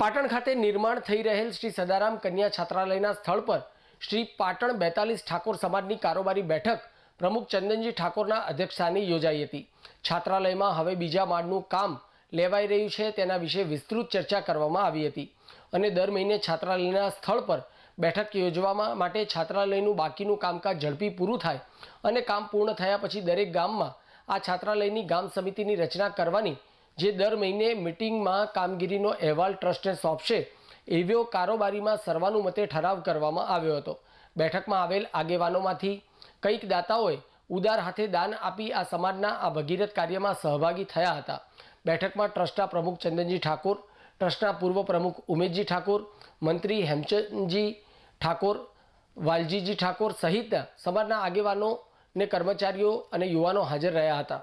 પાટણ ખાતે નિર્માણ થઈ રહેલ શ્રી સદારામ કન્યા છાત્રાલયના સ્થળ પર શ્રી પાટણ બેતાલીસ ઠાકોર સમાજની કારોબારી બેઠક પ્રમુખ ચંદનજી ઠાકોરના અધ્યક્ષસ્થાને યોજાઈ હતી. છાત્રાલયમાં હવે બીજા માળનું કામ લેવાઈ રહ્યું છે તેના વિશે વિસ્તૃત ચર્ચા કરવામાં આવી હતી અને દર મહિને છાત્રાલયના સ્થળ પર બેઠક યોજવામાં માટે છાત્રાલયનું બાકીનું કામકાજ ઝડપી પૂરું થાય અને કામ પૂર્ણ થયા પછી દરેક ગામમાં આ છાત્રાલયની ગામ સમિતિની રચના કરવાની જે દર મહિને મિટિંગમાં કામગીરીનો અહેવાલ ટ્રસ્ટને સોંપશે, એવો કારોબારીમાં સર્વાનુમતે ઠરાવ કરવામાં આવ્યો હતો. બેઠકમાં આવેલ આગેવાનોમાંથી કંઈક દાતાઓએ ઉદાર હાથે દાન આપી આ સમાજના આ ભગીરથ કાર્યમાં સહભાગી થયા હતા. બેઠકમાં ટ્રસ્ટના પ્રમુખ ચંદનજી ઠાકોર, ટ્રસ્ટના પૂર્વ પ્રમુખ ઉમેશજી ઠાકોર, મંત્રી હેમચંદજી ઠાકોર, વાલજીજી ઠાકોર સહિત સમાજના આગેવાનો ને કર્મચારીઓ અને યુવાનો હાજર રહ્યા હતા.